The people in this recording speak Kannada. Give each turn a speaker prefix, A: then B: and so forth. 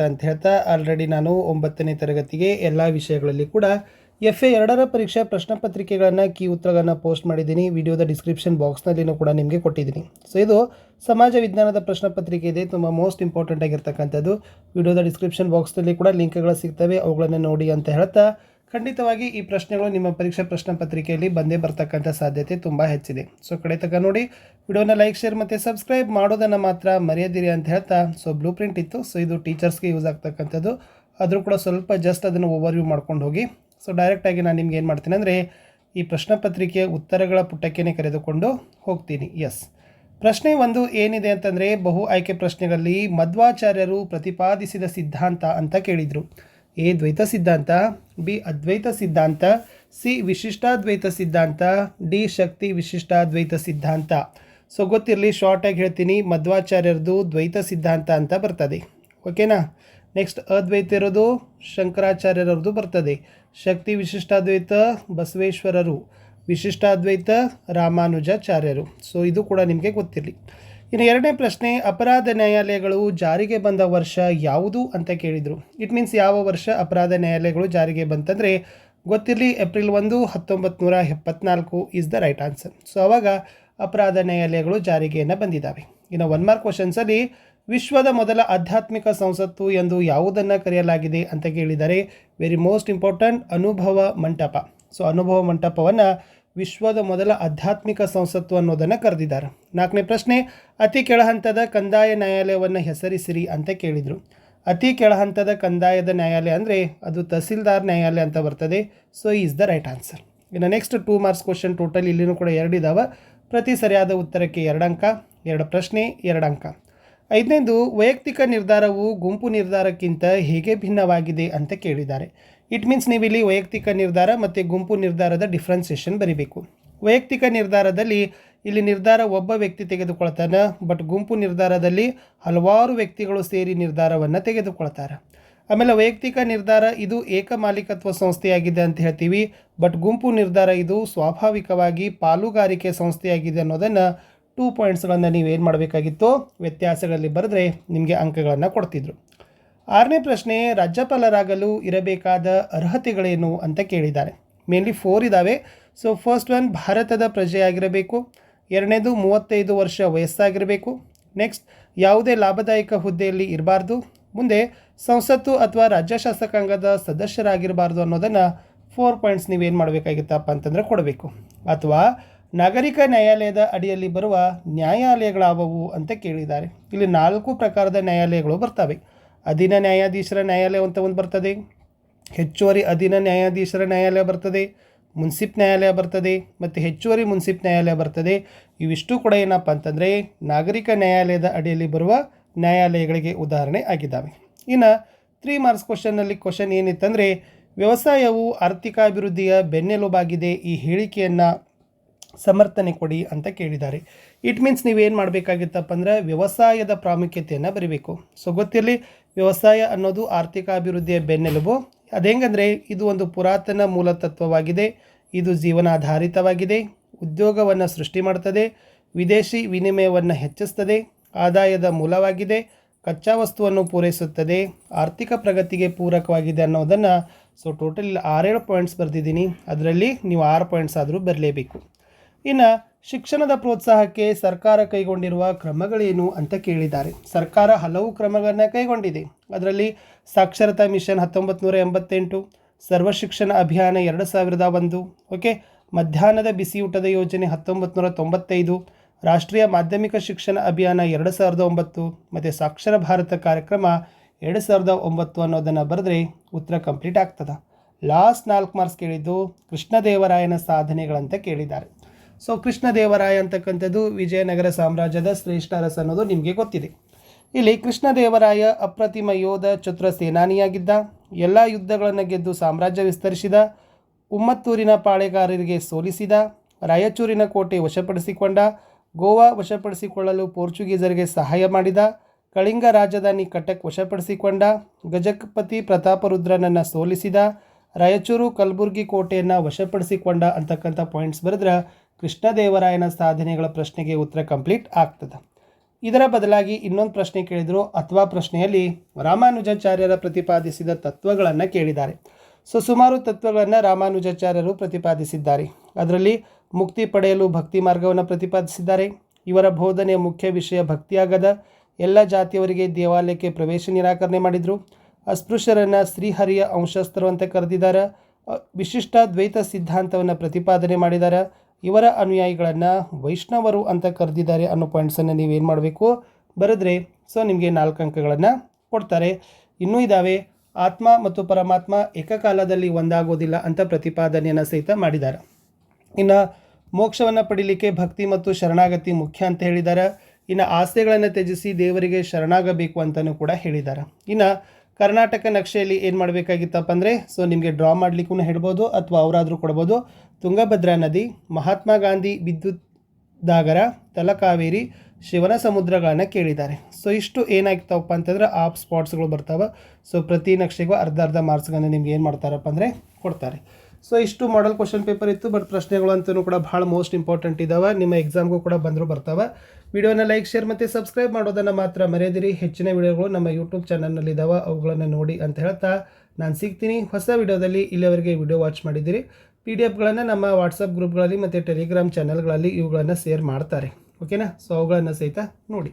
A: ಅಂತ ಹೇಳ್ತಾ ಆಲ್ರೆಡಿ ನಾನು ಒಂಬತ್ತನೇ ತರಗತಿಗೆ ಎಲ್ಲ ವಿಷಯಗಳಲ್ಲಿ ಕೂಡ ಎಫ್ ಎ ಎರಡರ ಪರೀಕ್ಷಾ ಪ್ರಶ್ನೆ ಪತ್ರಿಕೆಗಳನ್ನು ಕೀ ಉತ್ತರಗಳನ್ನು ಪೋಸ್ಟ್ ಮಾಡಿದ್ದೀನಿ. ವಿಡಿಯೋದ ಡಿಸ್ಕ್ರಿಪ್ಷನ್ ಬಾಕ್ಸ್ನಲ್ಲಿನೂ ಕೂಡ ನಿಮಗೆ ಕೊಟ್ಟಿದ್ದೀನಿ. ಸೊ ಇದು ಸಮಾಜ ವಿಜ್ಞಾನದ ಪ್ರಶ್ನೆ ಪತ್ರಿಕೆ ಇದೆ. ತುಂಬ ಮೋಸ್ಟ್ ಇಂಪಾರ್ಟೆಂಟ್ ಆಗಿರ್ತಕ್ಕಂಥದ್ದು. ವಿಡಿಯೋದ ಡಿಸ್ಕ್ರಿಪ್ಷನ್ ಬಾಕ್ಸ್ನಲ್ಲಿ ಕೂಡ ಲಿಂಕ್ಗಳು ಸಿಗ್ತವೆ. ಅವುಗಳನ್ನು ನೋಡಿ ಅಂತ ಹೇಳ್ತಾ ಖಂಡಿತವಾಗಿ ಈ ಪ್ರಶ್ನೆಗಳು ನಿಮ್ಮ ಪರೀಕ್ಷಾ ಪ್ರಶ್ನೆ ಪತ್ರಿಕೆಯಲ್ಲಿ ಬಂದೇ ಬರ್ತಕ್ಕಂಥ ಸಾಧ್ಯತೆ ತುಂಬ ಹೆಚ್ಚಿದೆ. ಸೊ ಕಡೆ ತಗ ನೋಡಿ, ವಿಡಿಯೋನ ಲೈಕ್ ಶೇರ್ ಮತ್ತು ಸಬ್ಸ್ಕ್ರೈಬ್ ಮಾಡೋದನ್ನು ಮಾತ್ರ ಮರೆಯದಿರಿ ಅಂತ ಹೇಳ್ತಾ ಸೊ ಬ್ಲೂ ಪ್ರಿಂಟ್ ಇತ್ತು ಸೊ ಇದು ಟೀಚರ್ಸ್ಗೆ ಯೂಸ್ ಆಗ್ತಕ್ಕಂಥದ್ದು. ಆದರೂ ಕೂಡ ಸ್ವಲ್ಪ ಜಸ್ಟ್ ಅದನ್ನು ಓವರ್ವ್ಯೂ ಮಾಡ್ಕೊಂಡು ಹೋಗಿ. ಸೊ ಡೈರೆಕ್ಟಾಗಿ ನಾನು ನಿಮ್ಗೆ ಏನು ಮಾಡ್ತೀನಿ ಅಂದರೆ, ಈ ಪ್ರಶ್ನೆ ಪತ್ರಿಕೆಯ ಉತ್ತರಗಳ ಪುಟಕ್ಕೇ ಕರೆದುಕೊಂಡು ಹೋಗ್ತೀನಿ. ಎಸ್ ಪ್ರಶ್ನೆ ಒಂದು ಏನಿದೆ ಅಂತಂದರೆ, ಬಹು ಆಯ್ಕೆ ಪ್ರಶ್ನೆಗಳಲ್ಲಿ ಮಧ್ವಾಚಾರ್ಯರು ಪ್ರತಿಪಾದಿಸಿದ ಸಿದ್ಧಾಂತ ಅಂತ ಕೇಳಿದರು. ಎ ದ್ವೈತ ಸಿದ್ಧಾಂತ, ಬಿ ಅದ್ವೈತ ಸಿದ್ಧಾಂತ, ಸಿ ವಿಶಿಷ್ಟಾದ್ವೈತ ಸಿದ್ಧಾಂತ, ಡಿ ಶಕ್ತಿ ವಿಶಿಷ್ಟಾದ್ವೈತ ಸಿದ್ಧಾಂತ. ಸೊ ಗೊತ್ತಿರಲಿ ಶಾರ್ಟಾಗಿ ಹೇಳ್ತೀನಿ. ಮಧ್ವಾಚಾರ್ಯರದು ದ್ವೈತ ಸಿದ್ಧಾಂತ ಅಂತ ಬರ್ತದೆ. ಓಕೆನಾ ನೆಕ್ಸ್ಟ್ ಅದ್ವೈತ ಇರೋದು ಶಂಕರಾಚಾರ್ಯರವ್ರದ್ದು ಬರ್ತದೆ. ಶಕ್ತಿ ವಿಶಿಷ್ಟಾದ್ವೈತ ಬಸವೇಶ್ವರರು, ವಿಶಿಷ್ಟಾದ್ವೈತ ರಾಮಾನುಜಾಚಾರ್ಯರು. ಸೊ ಇದು ಕೂಡ ನಿಮಗೆ ಗೊತ್ತಿರಲಿ. ಇನ್ನು ಎರಡನೇ ಪ್ರಶ್ನೆ, ಅಪರಾಧ ನ್ಯಾಯಾಲಯಗಳು ಜಾರಿಗೆ ಬಂದ ವರ್ಷ ಯಾವುದು ಅಂತ ಕೇಳಿದರು. ಇಟ್ ಮೀನ್ಸ್ ಯಾವ ವರ್ಷ ಅಪರಾಧ ನ್ಯಾಯಾಲಯಗಳು ಜಾರಿಗೆ ಬಂತಂದರೆ ಗೊತ್ತಿರಲಿ ಏಪ್ರಿಲ್ ಒಂದು ಹತ್ತೊಂಬತ್ತು ನೂರ ಎಪ್ಪತ್ನಾಲ್ಕು is the right answer so ಅವಾಗ ಅಪರಾಧ ನ್ಯಾಯಾಲಯಗಳು ಜಾರಿಗೆಯನ್ನು ಬಂದಿದ್ದಾವೆ ಇನ್ನು ಒನ್ ಮಾರ್ಕ್ ಕ್ವಶನ್ಸಲ್ಲಿ ವಿಶ್ವದ ಮೊದಲ ಆಧ್ಯಾತ್ಮಿಕ ಸಂಸತ್ತು ಎಂದು ಯಾವುದನ್ನು ಕರೆಯಲಾಗಿದೆ ಅಂತ ಕೇಳಿದರೆ ವೆರಿ ಮೋಸ್ಟ್ ಇಂಪಾರ್ಟೆಂಟ್ ಅನುಭವ ಮಂಟಪ. ಸೊ ಅನುಭವ ಮಂಟಪವನ್ನು ವಿಶ್ವದ ಮೊದಲ ಆಧ್ಯಾತ್ಮಿಕ ಸಂಸತ್ತು ಅನ್ನೋದನ್ನು ಕರೆದಿದ್ದಾರೆ. ನಾಲ್ಕನೇ ಪ್ರಶ್ನೆ, ಅತಿ ಕೆಳಹಂತದ ಕಂದಾಯ ನ್ಯಾಯಾಲಯವನ್ನು ಹೆಸರಿಸಿರಿ ಅಂತ ಕೇಳಿದರು. ಅತಿ ಕೆಳಹಂತದ ಕಂದಾಯದ ನ್ಯಾಯಾಲಯ ಅಂದರೆ ಅದು ತಹಸೀಲ್ದಾರ್ ನ್ಯಾಯಾಲಯ ಅಂತ ಬರ್ತದೆ. So is the right answer ಇನ್ನು next two marks question total ಇಲ್ಲಿನೂ ಕೂಡ ಎರಡು ಇದಾವೆ. ಪ್ರತಿ ಸರಿಯಾದ ಉತ್ತರಕ್ಕೆ ಎರಡು ಅಂಕ, ಎರಡು ಪ್ರಶ್ನೆ, ಎರಡು ಅಂಕ. ಐದನೇದು, ವೈಯಕ್ತಿಕ ನಿರ್ಧಾರವು ಗುಂಪು ನಿರ್ಧಾರಕ್ಕಿಂತ ಹೇಗೆ ಭಿನ್ನವಾಗಿದೆ ಅಂತ ಕೇಳಿದ್ದಾರೆ. ಇಟ್ ಮೀನ್ಸ್ ನೀವು ಇಲ್ಲಿ ವೈಯಕ್ತಿಕ ನಿರ್ಧಾರ ಮತ್ತು ಗುಂಪು ನಿರ್ಧಾರದ ಡಿಫ್ರೆನ್ಸಿಯೇಷನ್ ಬರೀಬೇಕು. ವೈಯಕ್ತಿಕ ನಿರ್ಧಾರದಲ್ಲಿ ಇಲ್ಲಿ ನಿರ್ಧಾರ ಒಬ್ಬ ವ್ಯಕ್ತಿ ತೆಗೆದುಕೊಳ್ತಾನೆ ಬಟ್ ಗುಂಪು ನಿರ್ಧಾರದಲ್ಲಿ ಹಲವಾರು ವ್ಯಕ್ತಿಗಳು ಸೇರಿ ನಿರ್ಧಾರವನ್ನು ತೆಗೆದುಕೊಳ್ತಾರೆ. ಆಮೇಲೆ ವೈಯಕ್ತಿಕ ನಿರ್ಧಾರ ಇದು ಏಕಮಾಲಿಕತ್ವ ಸಂಸ್ಥೆಯಾಗಿದೆ ಅಂತ ಹೇಳ್ತೀವಿ ಬಟ್ ಗುಂಪು ನಿರ್ಧಾರ ಇದು ಸ್ವಾಭಾವಿಕವಾಗಿ ಪಾಲುಗಾರಿಕೆ ಸಂಸ್ಥೆಯಾಗಿದೆ ಅನ್ನೋದನ್ನು ಟೂ ಪಾಯಿಂಟ್ಸ್ಗಳನ್ನು ನೀವೇನು ಮಾಡಬೇಕಾಗಿತ್ತು? ವ್ಯತ್ಯಾಸಗಳಲ್ಲಿ ಬರೆದ್ರೆ ನಿಮಗೆ ಅಂಕಗಳನ್ನು ಕೊಡ್ತಿದ್ರು. ಆರನೇ ಪ್ರಶ್ನೆ, ರಾಜ್ಯಪಾಲರಾಗಲು ಇರಬೇಕಾದ ಅರ್ಹತೆಗಳೇನು ಅಂತ ಕೇಳಿದ್ದಾರೆ. ಮೇನ್ಲಿ ಫೋರ್ ಇದ್ದಾವೆ ಸೊ ಫಸ್ಟ್ ಒನ್ ಭಾರತದ ಪ್ರಜೆಯಾಗಿರಬೇಕು. ಎರಡನೇದು, ಮೂವತ್ತೈದು ವರ್ಷ ವಯಸ್ಸಾಗಿರಬೇಕು. ನೆಕ್ಸ್ಟ್ ಯಾವುದೇ ಲಾಭದಾಯಕ ಹುದ್ದೆಯಲ್ಲಿ ಇರಬಾರ್ದು. ಮುಂದೆ, ಸಂಸತ್ತು ಅಥವಾ ರಾಜ್ಯ ಶಾಸಕಾಂಗದ ಸದಸ್ಯರಾಗಿರಬಾರ್ದು ಅನ್ನೋದನ್ನು ಫೋರ್ ಪಾಯಿಂಟ್ಸ್ ನೀವೇನು ಮಾಡಬೇಕಾಗಿತ್ತಪ್ಪ ಅಂತಂದರೆ ಕೊಡಬೇಕು. ಅಥವಾ, ನಾಗರಿಕ ನ್ಯಾಯಾಲಯದ ಅಡಿಯಲ್ಲಿ ಬರುವ ನ್ಯಾಯಾಲಯಗಳಾವವು ಅಂತ ಕೇಳಿದ್ದಾರೆ. ಇಲ್ಲಿ ನಾಲ್ಕು ಪ್ರಕಾರದ ನ್ಯಾಯಾಲಯಗಳು ಬರ್ತವೆ. ಅಧೀನ ನ್ಯಾಯಾಧೀಶರ ನ್ಯಾಯಾಲಯ ಅಂತ ಒಂದು ಬರ್ತದೆ. ಹೆಚ್ಚುವರಿ ಅಧೀನ ನ್ಯಾಯಾಧೀಶರ ನ್ಯಾಯಾಲಯ ಬರ್ತದೆ, ಮುನ್ಸಿಪ್ ನ್ಯಾಯಾಲಯ ಬರ್ತದೆ, ಮತ್ತು ಹೆಚ್ಚುವರಿ ಮುನ್ಸಿಪ್ ನ್ಯಾಯಾಲಯ ಬರ್ತದೆ. ಇವಿಷ್ಟು ಕೂಡ ಏನಪ್ಪ ಅಂತಂದರೆ ನಾಗರಿಕ ನ್ಯಾಯಾಲಯದ ಅಡಿಯಲ್ಲಿ ಬರುವ ನ್ಯಾಯಾಲಯಗಳಿಗೆ ಉದಾಹರಣೆ ಆಗಿದ್ದಾವೆ. ಇನ್ನು ತ್ರೀ ಮಾರ್ಕ್ಸ್ ಕ್ವಶನ್ನಲ್ಲಿ ಕ್ವಶನ್ ಏನಿತ್ತಂದರೆ, ವ್ಯವಸಾಯವು ಆರ್ಥಿಕಾಭಿವೃದ್ಧಿಯ ಬೆನ್ನೆಲುಬಾಗಿದೆ, ಈ ಹೇಳಿಕೆಯನ್ನು ಸಮರ್ಥನೆ ಕೊಡಿ ಅಂತ ಕೇಳಿದ್ದಾರೆ. ಇಟ್ ಮೀನ್ಸ್ ನೀವೇನು ಮಾಡಬೇಕಾಗಿತ್ತಪ್ಪ ಅಂದರೆ ವ್ಯವಸಾಯದ ಪ್ರಾಮುಖ್ಯತೆಯನ್ನು ಬರೀಬೇಕು. ಸೊ ಗೊತ್ತಿರಲಿ ವ್ಯವಸಾಯ ಅನ್ನೋದು ಆರ್ಥಿಕ ಅಭಿವೃದ್ಧಿಯ ಬೆನ್ನೆಲುಬು. ಅದೇಂಗಂದರೆ ಇದು ಒಂದು ಪುರಾತನ ಮೂಲತತ್ವವಾಗಿದೆ. ಇದು ಜೀವನಾಧಾರಿತವಾಗಿದೆ. ಉದ್ಯೋಗವನ್ನು ಸೃಷ್ಟಿ ಮಾಡ್ತದೆ. ವಿದೇಶಿ ವಿನಿಮಯವನ್ನು ಹೆಚ್ಚಿಸ್ತದೆ. ಆದಾಯದ ಮೂಲವಾಗಿದೆ. ಕಚ್ಚಾ ವಸ್ತುವನ್ನು ಪೂರೈಸುತ್ತದೆ. ಆರ್ಥಿಕ ಪ್ರಗತಿಗೆ ಪೂರಕವಾಗಿದೆ ಅನ್ನೋದನ್ನು ಸೊ ಟೋಟಲ್ ಆರೇಳು ಪಾಯಿಂಟ್ಸ್ ಬರೆದಿದ್ದೀನಿ. ಅದರಲ್ಲಿ ನೀವು ಆರು ಪಾಯಿಂಟ್ಸ್ ಆದರೂ ಬರಲೇಬೇಕು. ಇನ್ನು ಶಿಕ್ಷಣದ ಪ್ರೋತ್ಸಾಹಕ್ಕೆ ಸರ್ಕಾರ ಕೈಗೊಂಡಿರುವ ಕ್ರಮಗಳೇನು ಅಂತ ಕೇಳಿದ್ದಾರೆ. ಸರ್ಕಾರ ಹಲವು ಕ್ರಮಗಳನ್ನು ಕೈಗೊಂಡಿದೆ. ಅದರಲ್ಲಿ ಸಾಕ್ಷರತಾ ಮಿಷನ್ ಹತ್ತೊಂಬತ್ತು ನೂರ ಎಂಬತ್ತೆಂಟು, ಸರ್ವ ಶಿಕ್ಷಣ ಅಭಿಯಾನ ಎರಡು ಸಾವಿರದ ಒಂದು, ಓಕೆ, ಮಧ್ಯಾಹ್ನದ ಬಿಸಿಯೂಟದ ಯೋಜನೆ ಹತ್ತೊಂಬತ್ತು ನೂರ ತೊಂಬತ್ತೈದು, ರಾಷ್ಟ್ರೀಯ ಮಾಧ್ಯಮಿಕ ಶಿಕ್ಷಣ ಅಭಿಯಾನ ಎರಡು ಸಾವಿರದ ಒಂಬತ್ತು, ಮತ್ತು ಸಾಕ್ಷರ ಭಾರತ ಕಾರ್ಯಕ್ರಮ ಎರಡು ಸಾವಿರದ ಒಂಬತ್ತು ಅನ್ನೋದನ್ನು ಬರೆದ್ರೆ ಉತ್ತರ ಕಂಪ್ಲೀಟ್ ಆಗ್ತದೆ. ಲಾಸ್ಟ್ ನಾಲ್ಕು ಮಾರ್ಕ್ಸ್ ಕೇಳಿದ್ದು ಕೃಷ್ಣದೇವರಾಯನ ಸಾಧನೆಗಳಂತ ಕೇಳಿದ್ದಾರೆ. ಸೊ ಕೃಷ್ಣದೇವರಾಯ ಅಂತಕ್ಕಂಥದ್ದು ವಿಜಯನಗರ ಸಾಮ್ರಾಜ್ಯದ ಶ್ರೇಷ್ಠ ಅರಸ ಅನ್ನೋದು ನಿಮಗೆ ಗೊತ್ತಿದೆ. ಇಲ್ಲಿ ಕೃಷ್ಣದೇವರಾಯ ಅಪ್ರತಿಮ ಯೋಧ ಚತುರ ಸೇನಾನಿಯಾಗಿದ್ದ, ಎಲ್ಲ ಯುದ್ಧಗಳನ್ನು ಗೆದ್ದು ಸಾಮ್ರಾಜ್ಯ ವಿಸ್ತರಿಸಿದ, ಉಮ್ಮತ್ತೂರಿನ ಪಾಳೆಗಾರರಿಗೆ ಸೋಲಿಸಿದ, ರಾಯಚೂರಿನ ಕೋಟೆ ವಶಪಡಿಸಿಕೊಂಡ, ಗೋವಾ ವಶಪಡಿಸಿಕೊಳ್ಳಲು ಪೋರ್ಚುಗೀಸರಿಗೆ ಸಹಾಯ ಮಾಡಿದ, ಕಳಿಂಗ ರಾಜಧಾನಿ ಕಟಕ್ ವಶಪಡಿಸಿಕೊಂಡ, ಗಜಪತಿ ಪ್ರತಾಪರುದ್ರನನ್ನು ಸೋಲಿಸಿದ, ರಾಯಚೂರು ಕಲಬುರ್ಗಿ ಕೋಟೆಯನ್ನು ವಶಪಡಿಸಿಕೊಂಡ ಅಂತಕ್ಕಂಥ ಪಾಯಿಂಟ್ಸ್ ಬರೆದ್ರೆ ಕೃಷ್ಣದೇವರಾಯನ ಸಾಧನೆಗಳ ಪ್ರಶ್ನೆಗೆ ಉತ್ತರ ಕಂಪ್ಲೀಟ್ ಆಗ್ತದೆ. ಇದರ ಬದಲಾಗಿ ಇನ್ನೊಂದು ಪ್ರಶ್ನೆ ಕೇಳಿದರು. ಅಥವಾ ಪ್ರಶ್ನೆಯಲ್ಲಿ ರಾಮಾನುಜಾಚಾರ್ಯರ ಪ್ರತಿಪಾದಿಸಿದ ತತ್ವಗಳನ್ನು ಕೇಳಿದ್ದಾರೆ. ಸೊ, ಸುಮಾರು ತತ್ವಗಳನ್ನು ರಾಮಾನುಜಾಚಾರ್ಯರು ಪ್ರತಿಪಾದಿಸಿದ್ದಾರೆ. ಅದರಲ್ಲಿ ಮುಕ್ತಿ ಪಡೆಯಲು ಭಕ್ತಿ ಮಾರ್ಗವನ್ನು ಪ್ರತಿಪಾದಿಸಿದ್ದಾರೆ. ಇವರ ಬೋಧನೆಯ ಮುಖ್ಯ ವಿಷಯ ಭಕ್ತಿಯಾಗದ ಎಲ್ಲ ಜಾತಿಯವರಿಗೆ ದೇವಾಲಯಕ್ಕೆ ಪ್ರವೇಶ ನಿರಾಕರಣೆ ಮಾಡಿದರು. ಅಸ್ಪೃಶ್ಯರನ್ನು ಶ್ರೀಹರಿಯ ಅಂಶಸ್ಥರು ಅಂತ ಕರೆದಿದ್ದಾರೆ. ವಿಶಿಷ್ಟ ದ್ವೈತ ಸಿದ್ಧಾಂತವನ್ನು ಪ್ರತಿಪಾದನೆ ಮಾಡಿದ್ದಾರೆ. ಇವರ ಅನುಯಾಯಿಗಳನ್ನು ವೈಷ್ಣವರು ಅಂತ ಕರೆದಿದ್ದಾರೆ ಅನ್ನೋ ಪಾಯಿಂಟ್ಸನ್ನು ನೀವೇನು ಮಾಡಬೇಕು? ಬರೆದ್ರೆ ಸೊ ನಿಮಗೆ ನಾಲ್ಕು ಅಂಕಗಳನ್ನು ಕೊಡ್ತಾರೆ. ಇನ್ನೂ ಇದ್ದಾವೆ ಆತ್ಮ ಮತ್ತು ಪರಮಾತ್ಮ ಏಕಕಾಲದಲ್ಲಿ ಒಂದಾಗೋದಿಲ್ಲ ಅಂತ ಪ್ರತಿಪಾದನೆಯನ್ನು ಸಹಿತ ಮಾಡಿದ್ದಾರೆ. ಇನ್ನು ಮೋಕ್ಷವನ್ನು ಪಡೀಲಿಕ್ಕೆ ಭಕ್ತಿ ಮತ್ತು ಶರಣಾಗತಿ ಮುಖ್ಯ ಅಂತ ಹೇಳಿದ್ದಾರೆ. ಇನ್ನು ಆಸೆಗಳನ್ನು ತ್ಯಜಿಸಿ ದೇವರಿಗೆ ಶರಣಾಗಬೇಕು ಅಂತಲೂ ಕೂಡ ಹೇಳಿದ್ದಾರೆ. ಇನ್ನು ಕರ್ನಾಟಕ ನಕ್ಷೆಯಲ್ಲಿ ಏನು ಮಾಡಬೇಕಾಗಿತ್ತಪ್ಪ ಅಂದರೆ ಸೊ ನಿಮಗೆ ಡ್ರಾ ಮಾಡಲಿಕ್ಕೂ ಹೇಳ್ಬೋದು ಅಥವಾ ಅವರಾದರೂ ಕೊಡ್ಬೋದು. ತುಂಗಭದ್ರಾ ನದಿ, ಮಹಾತ್ಮ ಗಾಂಧಿ ವಿದ್ಯುತ್ ದಾಗರ ತಲಕಾವೇರಿ ಶಿವನ ಸಮುದ್ರಗಳನ್ನು ಕೇಳಿದ್ದಾರೆ. ಸೊ ಇಷ್ಟು ಏನಾಗ್ತಾವಪ್ಪ ಅಂತಂದ್ರೆ ಆಫ್ ಸ್ಪಾಟ್ಸ್ಗಳು ಬರ್ತಾವೆ. ಸೊ ಪ್ರತಿ ನಕ್ಷೆಗೂ ಅರ್ಧ ಅರ್ಧ ಮಾರ್ಕ್ಸ್ಗಳನ್ನ ನಿಮ್ಗೆ ಏನು ಮಾಡ್ತಾರಪ್ಪ ಅಂದರೆ ಕೊಡ್ತಾರೆ. ಸೊ ಇಷ್ಟು ಮಾಡಲ್ ಕ್ವಶನ್ ಪೇಪರ್ ಇತ್ತು ಬಟ್ ಪ್ರಶ್ನೆಗಳು ಅಂತಲೂ ಕೂಡ ಭಾಳ ಮೋಸ್ಟ್ ಇಂಪಾರ್ಟೆಂಟ್ ಇದಾವೆ. ನಿಮ್ಮ ಎಕ್ಸಾಮ್ಗೂ ಕೂಡ ಬಂದರೂ ಬರ್ತಾವೆ. ವಿಡಿಯೋನ ಲೈಕ್ ಶೇರ್ ಮತ್ತು ಸಬ್ಸ್ಕ್ರೈಬ್ ಮಾಡೋದನ್ನು ಮಾತ್ರ ಮರೆಯದಿರಿ. ಹೆಚ್ಚಿನ ವಿಡಿಯೋಗಳು ನಮ್ಮ ಯೂಟ್ಯೂಬ್ ಚಾನಲ್ನಲ್ಲಿ ಇದ್ದಾವೆ ಅವುಗಳನ್ನು ನೋಡಿ ಅಂತ ಹೇಳ್ತಾ ನಾನು ಸಿಗ್ತೀನಿ. ಹೊಸ ವಿಡಿಯೋದಲ್ಲಿ ಇಲ್ಲಿವರೆಗೆ ವಿಡಿಯೋ ವಾಚ್ ಮಾಡಿದ್ದೀರಿ ಪಿ ಡಿ ಎಫ್ಗಳನ್ನು ನಮ್ಮ ವಾಟ್ಸಪ್ ಗ್ರೂಪ್ಗಳಲ್ಲಿ ಮತ್ತು ಟೆಲಿಗ್ರಾಮ್ ಚಾನಲ್ಗಳಲ್ಲಿ ಇವುಗಳನ್ನು ಶೇರ್ ಮಾಡ್ತಾರೆ. ಓಕೆನಾ ಸೊ ಅವುಗಳನ್ನು ಸಹಿತ ನೋಡಿ.